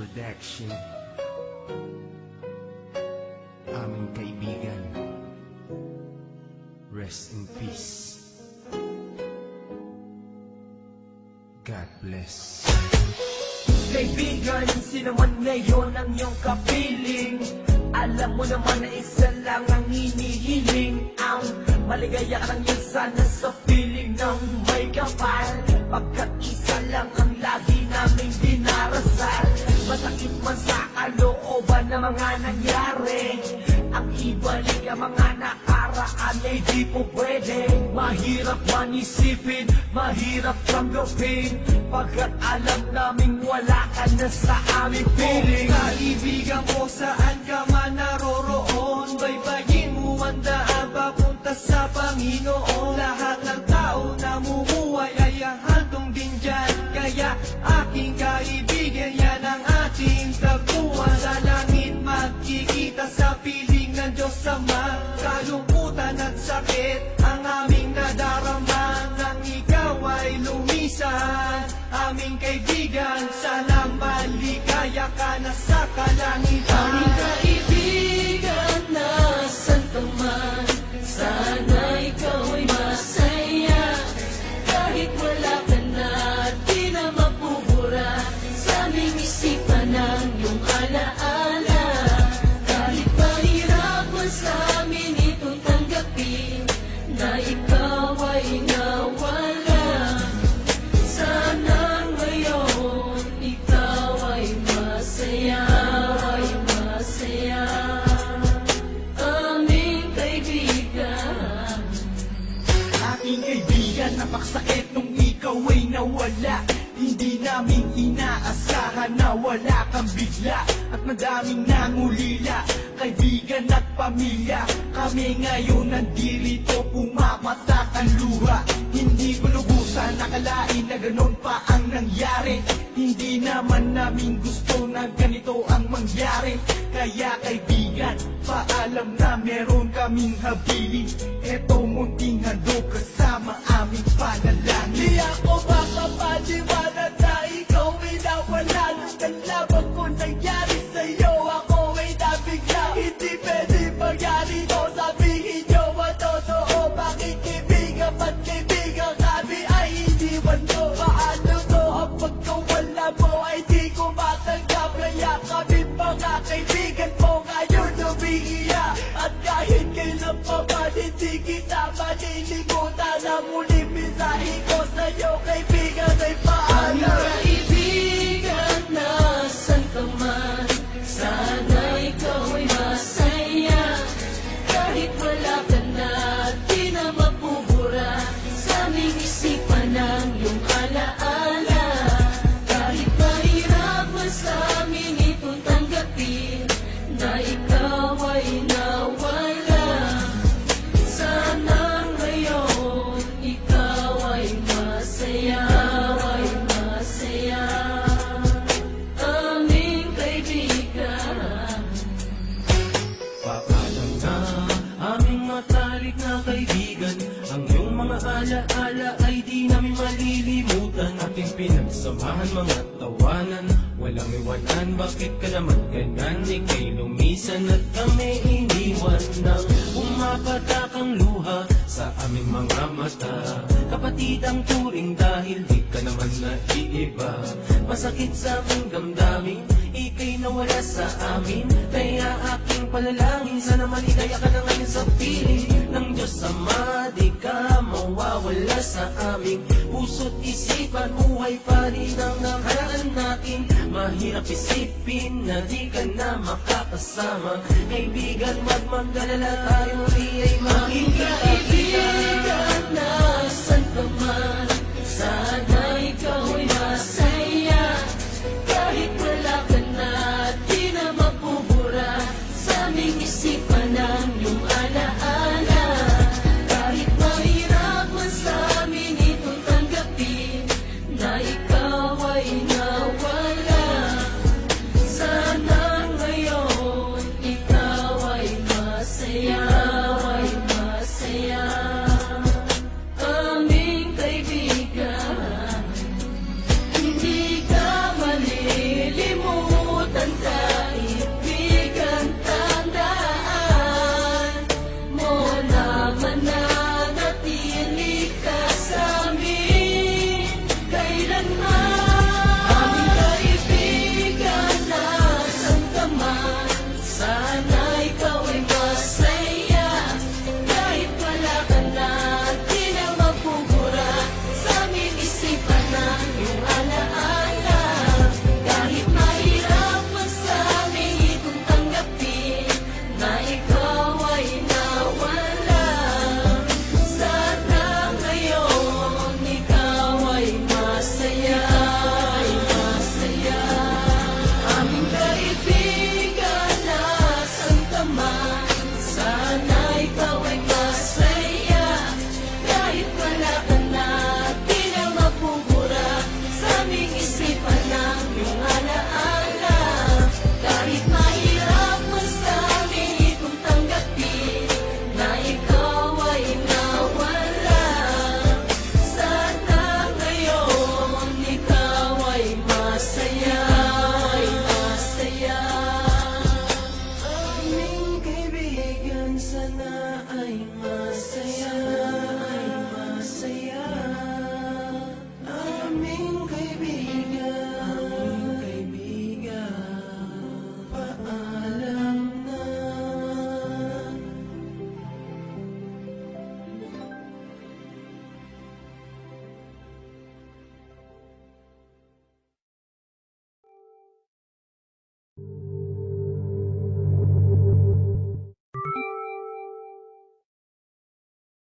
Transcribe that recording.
Production. Aming kaibigan Rest in peace. God bless. Kaibigan, sino man ngayon ang iyong kapiling? Alam mo naman na isa lang ang hinihiling. Ang maligaya ka lang yun sana sa piling ng may kapal. Pagkat isa lang ang lagi naming dinarasal Masakit man sa kalooban na mga nangyari. Ang ibalik ang mga nakaraan ay di po pwede. Mahirap man isipin, mahirap tanggapin Pagkat alam naming wala ka na sa aming piling. Kaibigan ko saan ka man naroroon. Baybayin mo ang daan papunta sa Panginoon. Lahat ng tao na mumuhay ay handong din dyan. Kaya aking kaibigan ang langit magkikita sa piling ng Diyos Ama. Kalungkutan at sakit ang aming nadarama Nang ikaw ay lumisan Aming kaibigan, sana maligaya ka na sa kalangitan. Aming napakasakit nung ikaw ay nawala. Hindi namin inaasahan na wala kang bigla. At madaming nangulila, kaibigan at pamilya. Kami ngayon nandirito, pumapatak ang luha. Hindi ko lubusan nakalain na ganon pa ang nangyari. Hindi naman namin gusto na ganito ang mangyari. Kaya kaibigan, paalam na meron kaming habilin. Eto munting handog Nalaman ko nangyari sa'yo ako ay nabigla. Hindi pwede mangyari to sabihin nyo ang totoo ba't kaibigan kami ay hindi nyo. Paano to? Ang pagkawala mo ay di ko matanggap. Kaya kami mga kaibigan mo ngayon umiiyak. At kahit kailan pa man hindi kita malilimutan. Ang muling mensahe ko sa'yo kaibigan Ating pinagsamahan mga tawanan. Walang iwanan, bakit ka naman ganyan? Ika'y lumisan at kami iniwan Nang umapatak ang luha sa aming mga mata. Kapatid ang turing dahil di ka naman naiiba. Masakit sa aming damdamin, ika'y nawala sa amin. Kaya aking palalangin, sana maligaya ka na ngayon sa piling Ng Diyos Ama, di ka wala sa aming puso't isipan Buhay pa rin ang nakaraan natin Mahirap isipin na di ka na makakasama Kaibigan, wag magdalala tayo rin ay maging kaibigan Nasaan ka man na ikaw ay